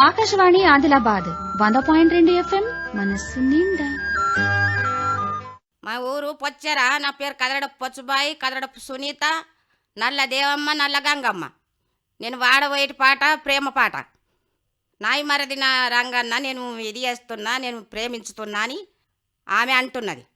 ఆకాశవాణి ఆదిలాబాద్ వంద పాయింట్ రెండు ఎఫ్ఎం మనస్సు నిండా. మా ఊరు పొచ్చరా నా పేరు కదరడపు పొచ్చుబాయి కదరడపు సునీత నల్ల దేవమ్మ నల్ల గంగమ్మ. నేను వాడబోయేటి పాట ప్రేమ పాట. నాయి మరది నా రంగన్న నేను ఇది చేస్తున్నా నేను ప్రేమించుతున్నా అని ఆమె అంటున్నది.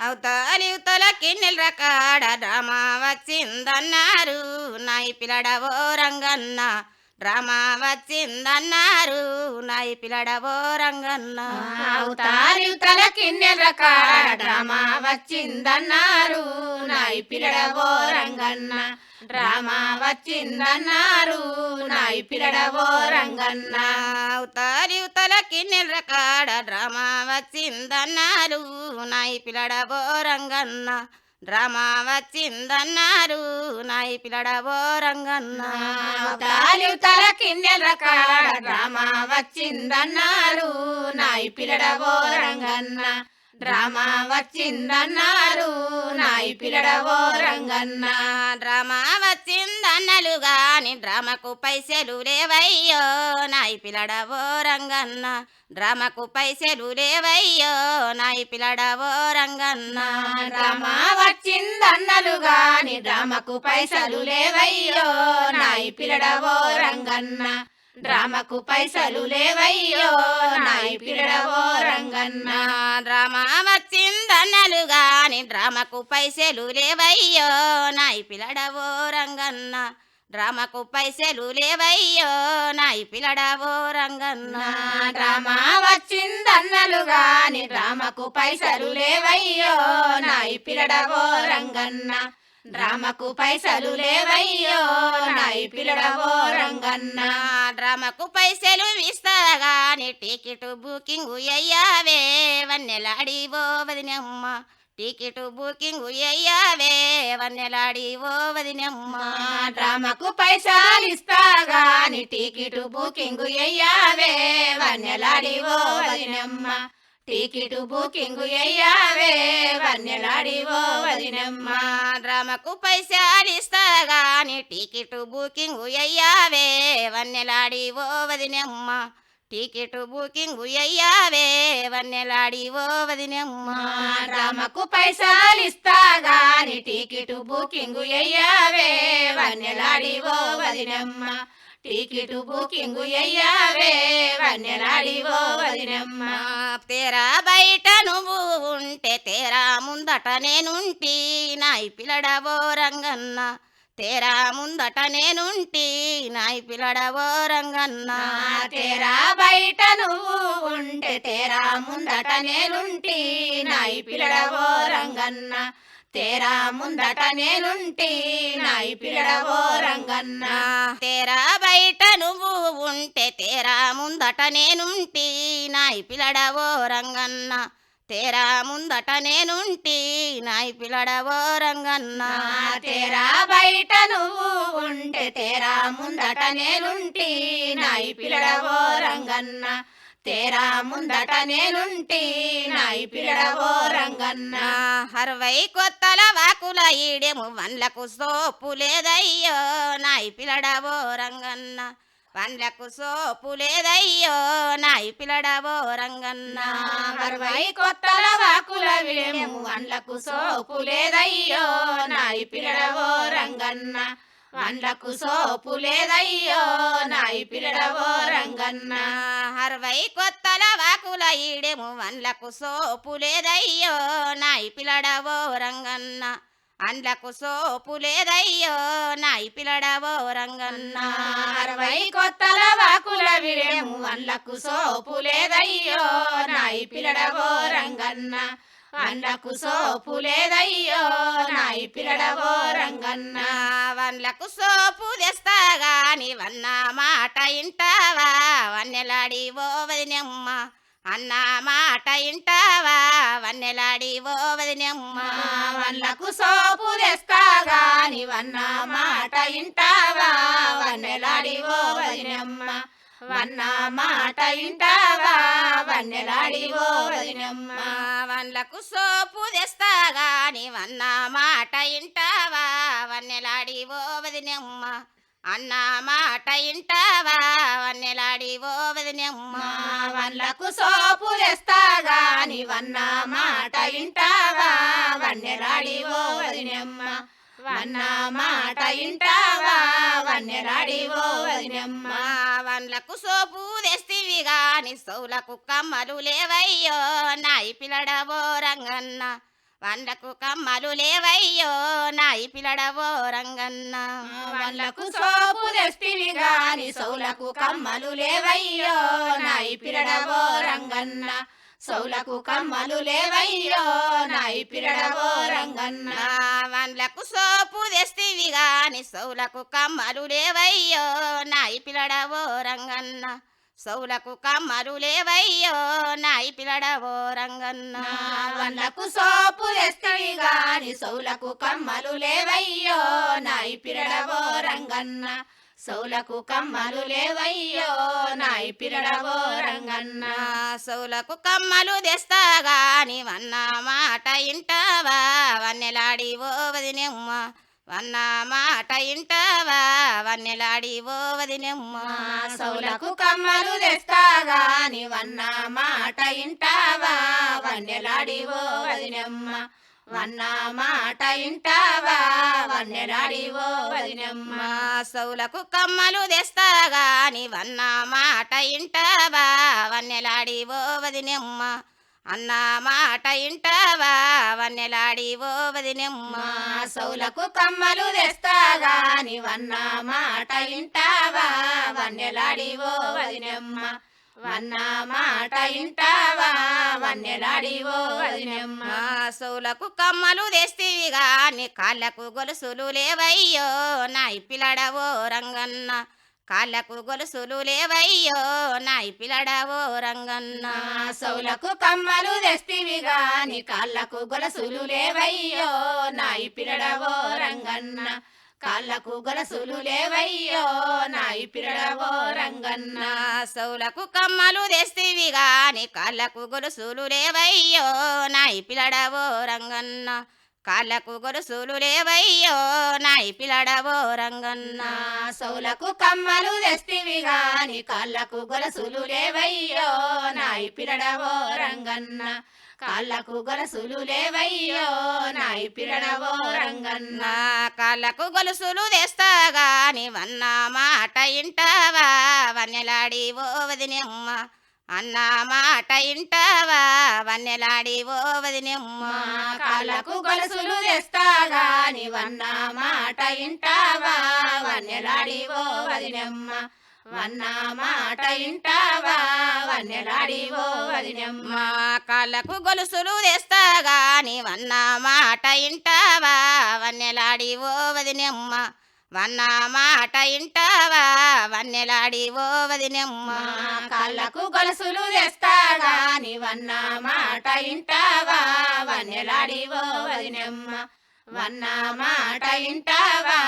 అవతలి ఉతల కిన్నెల రకాడ డ్రామా వచ్చిందన్నారు. నాయి పిల్లడవో రంగన్న డ్రామా వచ్చిందన్నారు. నాయి పిల్లడవో రంగన్న. అవుతారి తల కిన్నెల కాడ డ్రామా వచ్చిందన్నారు. నాయి పిల్లడవో రంగన్న. డ్రామా వచ్చిందన్నారు. నాయి పిల్లడవో రంగన్న. అవతారి ఉతల కిన్నెల కాడ డ్రామా వచ్చిందన్నారు. నాయి పిల్లడబో రంగన్న. డ్రామా వచ్చిందన్నారు. నాయి పిల్లడబో రంగన్న తల కిన్నెల కాడ డ్రామా వచ్చిందన్నారు. నాయి పిల్లడవో రంగన్న. డ్రామా వచ్చిందన్నారు నాయి పిల్లడవో రంగన్న. డ్రామా వచ్చిందన్నలు గాని డ్రామాకు పైసలు లేవయ్యో నాయి పిల్లడవో రంగన్న. డ్రామాకు పైసలు లేవయ్యో నాయి పిల్లడవో రంగన్న. డ్రామా వచ్చిందన్నలు గాని డ్రామాకు పైసలు లేవయ్యో నాయి పిల్లడవో రంగన్న. డ్రామకు పైసలు లేవయ్యో నాయి పిల్లడవో రంగన్న. డ్రామా వచ్చిందన్నలు గాని డ్రామాకు పైసలు లేవయ్యో నాయి పిల్లడవో రంగన్న. డ్రామాకు పైసలు లేవయ్యో నాయి పిల్లడవో రంగన్న. డ్రామా వచ్చిందన్నలు గాని డ్రామకు పైసలు లేవయ్యో నాయి పిల్లడవో రంగన్న. డ్రామాకు పైసలు లేవయ్యో నాయి పిల్లడవో రంగన్న. డ్రామాకు పైసలు ఇస్తాగాని టికెట్ బుకింగ్ అయ్యావే వన్నెలాడి ఓ వదినమ్మ. టికెట్ బుకింగ్ అయ్యావే వన్నెలాడి ఓ వదినమ్మ. డ్రామాకు పైసలు ఇస్తాగాని టికెట్ బుకింగ్ అయ్యావే వన్నెలాడి ఓ వదినమ్మ. టికెట్ బుకింగ్ అయ్యావే వన్నెలాడి ఓ వదినమ్మ. డ్రామాకు పైసలు ఇస్తాగాని టికెట్ బుకింగ్ అయ్యావే వన్నెలాడి ఓ వదినమ్మ. టికెట్ బుకింగ్ అయ్యావే వన్నెలాడి ఓ వదినమ్మ. డ్రామాకు పైసలు ఇస్తాగాని టికెట్ బుకింగ్ అయ్యావే వన్నెలాడి ఓ వదినమ్మ. టికెట్ బుకింగ్ అయ్యావే వన్నెలాడి ఓ వదినమ్మ. తేరా బయట నువ్వు ఉంటే తేరా ముందట నేనుంటి నాయి పిల్లడవో రంగన్న. తేరా ముందట నేనుంటి నాయి పిల్లడవో రంగన్న తేరా బయట నువ్వు ఉంటే తేరా ముందట నేనుంటి నాయి పిల్లడవో రంగన్న. తేరా ముందట నేనుంటి నాయి పిల్లడవో రంగన్న. తేరా బయట నువ్వు ఉంటే తేరా ముందట నేనుంటి నాయి పిల్లడవో రంగన్న. తేరా ముందట నేనుంటి నాయి పిల్లడవో రంగన్న. తేరా బయట నువ్వు ఉంటే తేరా ముందట నేనుంటి నాయి పిల్లడవో రంగన్న. తేరా ముందట నేనుంటి నాయి పిల్లడవో రంగన్న. అరవై కొత్తల వాకుల ఈడెము వన్లకు సోపు లేదయ్యో నాయి పిల్లడవో రంగన్న. వన్లకు సోపు లేదయ్యో నాయి పిల్లడవో రంగన్న. అరవై కొత్తల వాకుల విడేము వండ్లకు సోపు లేదయ్యో నాయి పిల్లడవో రంగన్న. వండ్లకు సోపు లేదయ్యో నాయి పిల్లడవో రంగన్న. అరవై కొత్తల వాకుల ఈడెము వన్లకు సోపు లేదయ్యో నాయి పిల్లడవో రంగన్న. అండ్లకు సోపు లేదయ్యో నాయి పిల్లడవో రంగన్న. అరవై కొత్తల వాకుల విడేము వండ్లకు సోపు లేదయ్యో నాయి పిల్లడవో రంగన్న. వండ్లకు సోపు లేదయ్యో నాయి పిల్లడవో రంగన్న. వన్లకు సోపు తెస్తా గాని వన్న మాట ఇంటావా? వన్నెలాడి ఓ వదినమ్మ. అన్న మాట ఇంటావా? వన్నెలాడి ఓ వదినమ్మ. వన్లకు సోపు తెస్తా గాని వన్న మాట ఇంటావా? వన్నెలాడి ఓ వదినమ్మ. వన్న మాట ఇంటావా? వన్నెలాడి ఓ వదినమ్మ? వన్లకు సోపు తెస్తా గాని వన్న మాట ఇంటావా? వన్నెలాడి ఓ వదినమ్మ? అన్న మాట ఇంటావా? వన్నెలాడి ఓ వదినమ్మ వన్లకు సోపు తెస్తాగా వన్న మాట ఇంటావా? వన్నెలాడి ఓ వదినమ్మ? వన్న మాట ఇంటావా? వన్నెలాడి ఓ వదినమ్మ? పండ్లకు సోపు తెస్తివి గాని సౌలకు కమ్మలు లేవయ్యో నాయి పిల్లడవో రంగన్న. వండ్లకు కమ్మలు లేవయ్యో నాయి పిల్లడవో రంగన్న. వాళ్ళకు సోపు తెస్తివి గాని సౌలకు కమ్మలు లేవయ్యో నాయి పిల్లడవో రంగన్న. సౌలకు కమ్మలు లేవయ్యో నాయి పిరడవో రంగన్న. వండ్లకు సోపు తెస్తివి గాని సౌలకు కమ్మలు లేవయ్యో నాయి పిల్లడవో రంగన్న. సౌలకు కమ్మలు లేవయ్యో నాయి పిలడవో రంగన్న. వండ్లకు సోపు తెస్తివి గాని సౌలకు కమ్మలు లేవయ్యో నాయి పిలడవో రంగన్న. సౌలకు కమ్మలు లేవయ్యో నాయి పిరడవో రంగన్న సౌలకు కమ్మలు తెస్తాగా గాని వన్న మాట ఇంటావా? వన్నెలాడి ఓ వదినెమ్మ వన్న మాట ఇంటావా? వన్నెలాడి ఓ వదినెమ్మ సౌలకు కమ్మలు తెస్తాగా వన్న మాట ఇంటావా? వన్నెలాడి ఓ వదినెమ్మ వన్నా మాట ఇంటావా? వన్నెలాడి ఓ వదినమ్మ. సౌలకు కమ్మలు తెస్తా గాని వన్న మాట ఇంటావా? వన్నెలాడి ఓ వదినమ్మ. అన్న మాట ఇంటావా? వన్నెలాడి ఓ వదినమ్మ. సౌలకు కమ్మలు తెస్తాగా వన్న మాట ఇంటావా? వన్నెలాడి ఓ వదినమ్మ. వన్న మాట ఇంటావా? మా సౌలకు కమ్మలు తెస్తివి గాని కాళ్ళకు గొలుసులు లేవయ్యో నాయి పిల్లడవో రంగన్న. కాళ్ళకు గొలుసులు లేవయ్యో నాయి పిల్లడవో రంగన్న. నా సౌలకు కమ్మలు తెస్తివి గాని కాళ్ళకు గొలసులు లేవయ్యో నాయి పిరడవో రంగన్న. కాళ్ళకు గొలసులు లేవయ్యో నాయి పిరడవో రంగన్న. సౌలకు కమ్మలు తెస్తివి గాని కాళ్ళకు గొలుసులు లేవయ్యో నాయి పిల్లడవో రంగన్న. కాళ్ళకు గొలుసులు లేవయ్యో నాయి పిల్లడవో రంగన్న. సౌలకు కమ్మలు తెస్తివి గాని కాళ్ళకు గొలుసులు లేవయ్యో నాయి పిరడవో రంగన్న. కాళ్ళకు గొలుసులు లేవయ్యో నాయి పిరడవో రంగన్న. కాళ్ళకు గొలుసులు తెస్తా నీవన్న మాట ఇంటావా? వన్నెలాడి ఓ వదినమ్మ. అన్న మాట ఇంటావా? వన్నెలాడి ఓ వదినమ్మ. కాళ్ళకు గొలుసులు తెస్తాగా నీవన్న మాట ఇంటావా? వన్నెలాడి ఓ వదినమ్మ. వన్న మాట ఇంటావా వన్నెలాడి వదినమ్మ. మా గొలుసులు తెస్తా గాని వన్న మాట ఇంటావా వన్నెలాడి ఓ వదినమ్మ. వన్న మాట ఇంటావా వన్నెలాడి ఓ వదినమ్మ. కళ్ళకు కాళ్ళకు గొలుసులు తెస్తాగా వన్న మాట ఇంటావా వన్నెలాడి ఓ వదినమ్మ. వన్న మాట ఇంటావా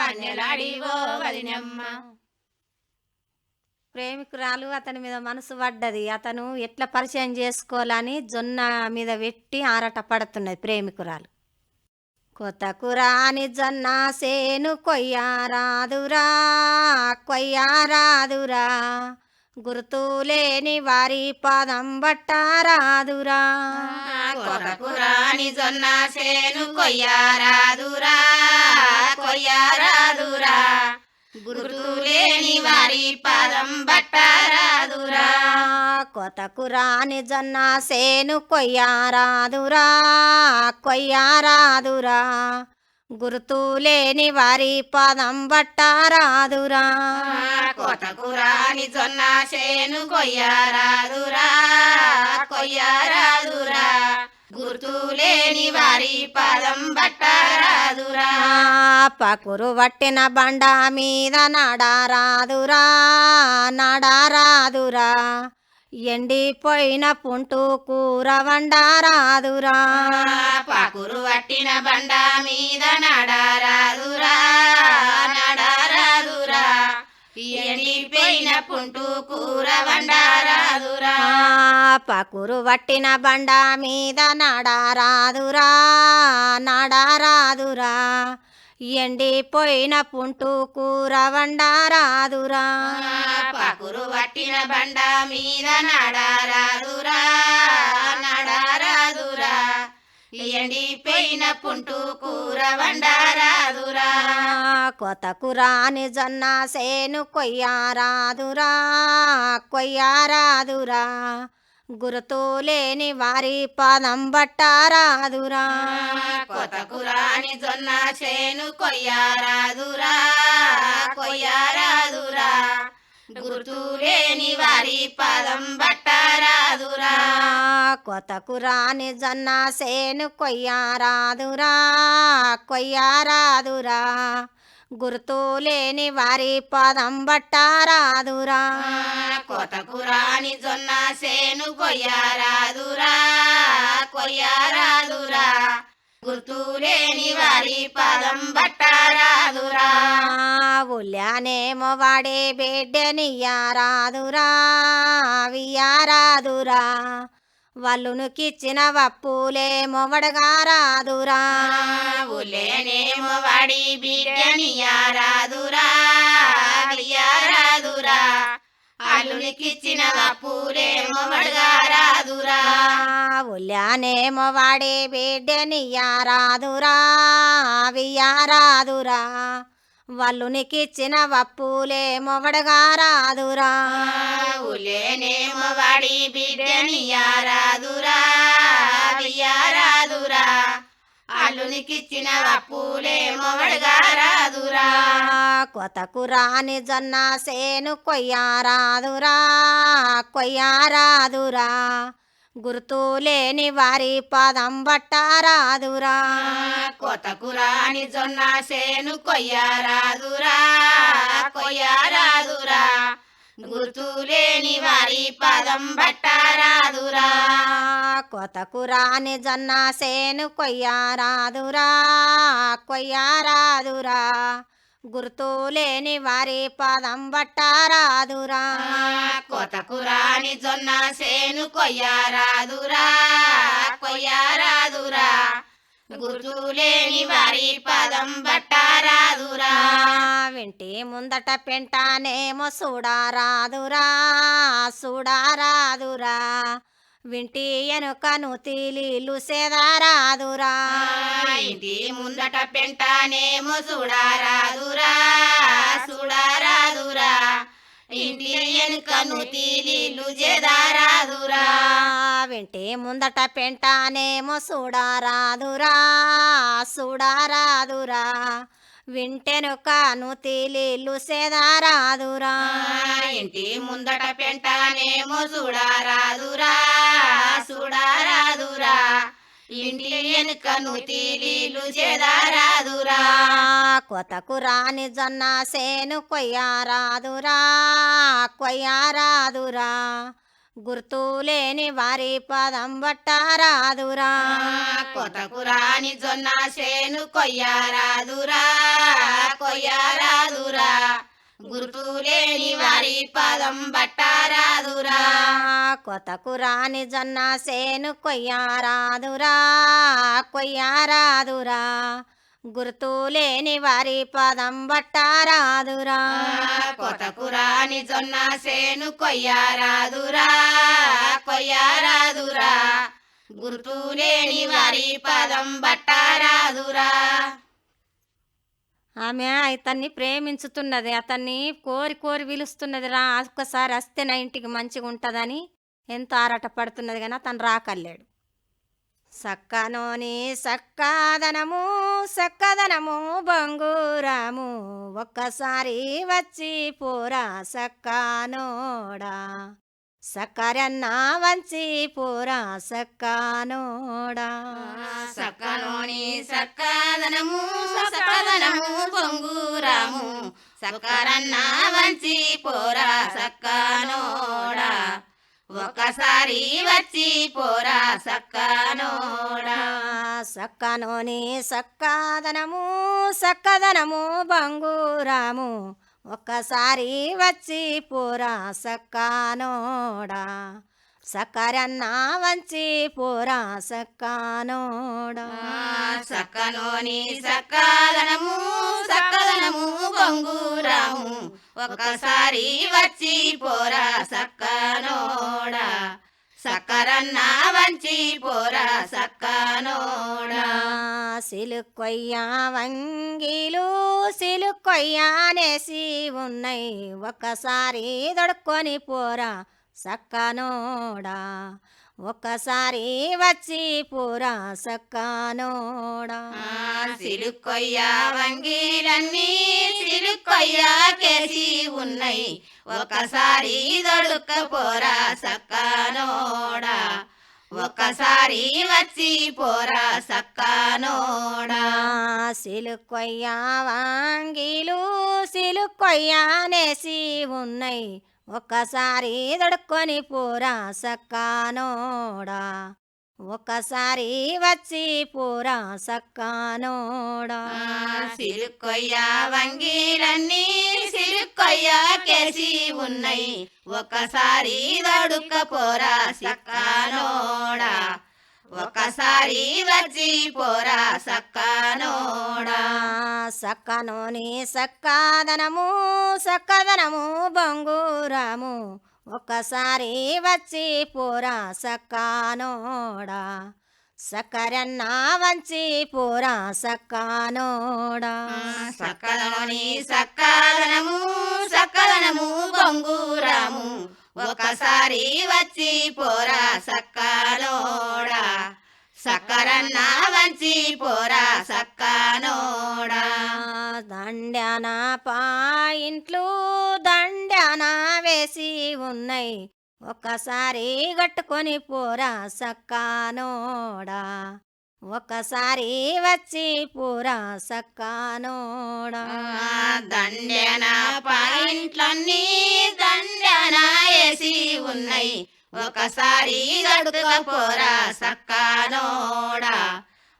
వన్నెలాడి ఓ వదినమ్మ. ప్రేమికురాలు అతని మీద మనసు పడ్డది. అతను ఎట్లా పరిచయం చేసుకోవాలని జొన్న మీద పెట్టి ఆరాట పడుతున్నది ప్రేమికురాలు. కొత్త కురాని జొన్న సేను కొయ్యారాదురా కొయ్యారాదురా. గుర్తు లేని వారి పదం బట్టారాదురా కొరకు రాని జొన్న సేను కొయ్యారాదురా కొయ్యారాదురా. గుర్తు లేని వారి పాదం బట్టారాదురా. కొత్త కురాని జొన్న సేను కొయ్యారాదురా కొయ్యారాదురా. గుర్తు లేని వారి పాదం బట్టారాదురా. కొతకు రాని జొన్న సేను కొయ్యారాదురా కొయ్యారాదురా. గుర్తు లేని వారి పాదం బట్టారాదురా. పకురు పట్టిన బండ మీద నడారాదురా నడారాదురా. ఎండిపోయిన పుంటు కూర వండారాదురా. పాకురు పట్టిన బండ మీద నడారాదురా నడారాదురా. ఎండిపోయిన పుంటు కూర వండారాదురా. పకురు పట్టిన బండ మీద నడారాదురా నడారాదురా. ఎండిపోయిన పుంటు కూర వండారాదురా. పాకురు పట్టిన కట్టిన బండ మీద నడారాదురా నడారాదురా. ఎండిపోయిన పుంటు కూర వండారాదురా. కొత్త కురాని జొన్న సేను కొయ్యారాదురా కొయ్యారాదురా. గుర్తు లేని వారి పదం బట్టారాదురా కొత్త కురాని జొన్న చేను కొయ్యారాదురా కొయ్యారాదురా. లేని వారి పదం బట్టారాదురా. కొత్త కురాని జొన్న సేను కొయ్యారాదురా కొయ్యారాదురా. గుర్తు లేని వారి పదం బట్టారాదురా. కొత్త కురాని జొన్న సేను కొయ్యారాదురా కొయ్యారాదురా. గుర్తు లేని వారి పదం బట్టారాదురా ఉల్యానేమో వాడే బిడ్డనియ్యారాదురా వియ్యారాదురా. వాళ్ళునుకిచ్చిన వప్పులేమో వడగారాదురా. ఉలేనేమో వాడి బిడ్డనియారాదురా అయ్యారాదురా అల్లునికిచ్చిన పూలేమో వడగారాదురా ఉల్యానేమో వాడే బిడ్డనియ్యారాదురా వియ్యారాదురా వాళ్ళునికిచ్చిన వప్పులేమో వడగారాదురా ఉలేనేమో వాడి బిడ్డనియారాదురా అల్లునికిచ్చిన పూలేమో వడగారాదురా కొత్త కురాని జొన్న సేను కొయ్యారాదురా కొయ్యారాదురా. గుర్తు లేని వారి పదం బట్టారాదురా కొత్త కురాని జొన్న సేను కొయ్యారాదురా కొయ్యారాదురా. గుర్తు లేని వారి పదం బట్టారాదురా. కొత్త కురాని జొన్న సేను కొయ్యారాదురా కొయ్యారాదురా. గుర్తు లేని వారి పదం బట్టారాదురా. కొత్త కురాని జొన్న సేను కొయ్యారాదురా కొయ్యారాదురా. గుర్తు లేని వారి పదం బట్టారాదురా. వింటి ముందట పెంటానేమో చూడారాదురా చూడారాదురా వింటి ఎనుకను తీలీలు సేదారాదురా. ఇంటి ముందట పెంటానేమో చూడారాదురా చూడారాదురా ఇంటి తీలీలు వింటి ముందట పెంటానేమో చూడారాదురా చూడారాదురా వింటెనుకను తీలీలు సేదారాదురా ఇంటి ముందట పెంటానేమో చూడారాదురా చూడారాదురా ఇంటి వెనుకను తీలీలు జదారాదురా కొత్త కురాని జొన్న సేను కొయ్యారాదురా కొయ్యారాదురా. గుర్తు లేని వారి పదం బట్టారాదురా కొత్త కురాని జొన్న సేను కొయ్యారాదురా కొయ్యారాదురా. గుర్తు లేని వారి పదం బట్టారాదురా. కొత్త కురాని జొన్న సేను కొయ్యారాదురా కొయ్యారాదురా. గుర్తు లేని వారి పదం బట్టారాదురా. కొత్త కురాని జొన్న సేను కొయ్యారాదురా కొయ్యారాదురా. గుర్తు లేని వారి పదం బట్టారాదురా. ఆమె అతన్ని ప్రేమించుతున్నది. అతన్ని కోరి కోరి పిలుస్తున్నది రా ఒక్కసారి వస్తే నా ఇంటికి మంచిగా ఉంటుందని ఎంతో ఆరాట పడుతున్నది కానీ అతను రాకల్లాడు. సక్కనోని సక్కాదనము సక్కదనము బంగురము. ఒక్కసారి వచ్చి పోరా సక్కానోడా. సక్కరన్న వంచి పోరా సక్కానోడా. సక్కనోని సక్కదనము సక్కదనము బొంగురాము సక్కరన్న వంచి పోరా సక్కనోడా. ఒక్కసారి వచ్చి పోరా సక్కనోడా. సక్కనోని సక్కదనము సక్కదనము బంగురము ఒక్కసారి వచ్చి పోరా సక్కానోడా. సకరన్నా వంచి పోరా సక్కానోడా. సక్కలోని సక్కదనము సక్కదనము బొంగురాము ఒక్కసారి వచ్చి పోరా సక్కనోడా. సకరన్నా వంచి పోరా సక్కనోడా. సిలుకొయ్యా వంగిలు సిలుకొయ్యానేసి ఉన్నాయి ఒక్కసారి దొడుక్కొని పోరా సక్కనోడా. ఒక్కసారి వచ్చి పోరా సక్కనోడా. సిలుకొయ్యా వంగిలన్నీ సిలుకొయ్యా కేసి ఉన్నాయి ఒకసారి దొడుక్కపోరా సక్కనోడా. ఒకసారి వచ్చి పోరా సక్కనోడా సిలుకొయ్యా వాంగిలు సిలుకొయ్యానేసి ఉన్నాయి ఒక్కసారి దొడుక్కొని పోరా సక్కనోడా ఒక్కసారి వచ్చి పోరా సక్కానోడా. సిలుకొయ్య వంగీలన్నీ సిలుకొయ్య కేసి ఉన్నాయి. ఒకసారి దొడుక్కపోరా సక్కనోడా. ఒకసారి వచ్చి పోరా సక్కనోడా. సక్కనోని సక్కాదనము సక్కదనము బొంగురము. ఒక్కసారి వచ్చి పోరా సక్కానోడా. సక్కరన్న వంచి పోరా సక్కానోడా. సక్కదనని సక్కదనము సక్కదనము బొంగురాము. ఒకసారి వచ్చి పోరా సక్కనోడా. సక్కరన్న వంచి పోరా సక్కనోడా. దండ్యాన పాయింట్లు చానా వేసి ఉన్నాయి ఒక్కసారి గట్టుకొని పోరా సక్కానోడా ఒక్కసారి వచ్చి పోరా సక్కానోడా దండెన పాయింట్లన్నీ దండెన వేసి ఉన్నాయి ఒకసారి గడుకపోరా సక్కానోడా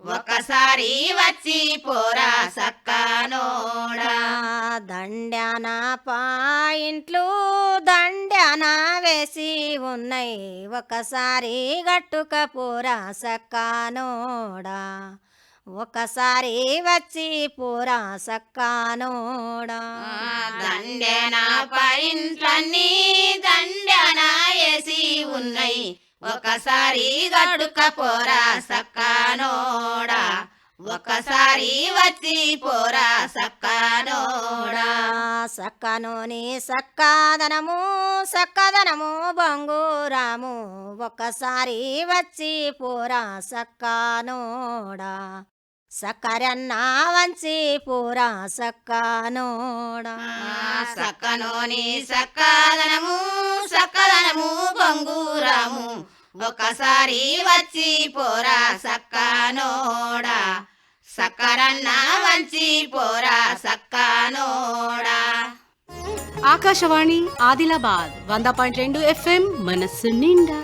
ఒకసారి వచ్చి పోరా సక్కనోడా దండ్యాన పాయింట్లు దండ్యాన వేసి ఉన్నాయి ఒకసారి గట్టుకపోరా సక్కానోడా ఒకసారి వచ్చి పోరా సక్కానోడా దండెన పాయింట్లన్నీ దండెన వేసి ఉన్నాయి ఒకసారి గడుకపోరా సక్కనోడా. ఒకసారి వచ్చి పోరా సక్కనోడా. సక్కనోని సక్కాదనము సక్కదనము బంగూరాము. ఒకసారి వచ్చి పోరా సక్కానోడా. సక్కరన్న వంచి పోరా సక్కానోడా సక్కనోని సక్కదనము సక్కదనము బొంగురాము. ఒకసారి వచ్చి పోరా సక్కనోడా సక్కరన్న వంచి పోరా సక్కనోడా ఆకాశవాణి ఆదిలాబాద్ వంద పాయింట్ రెండు ఎఫ్ఎం మనస్సు నిండా.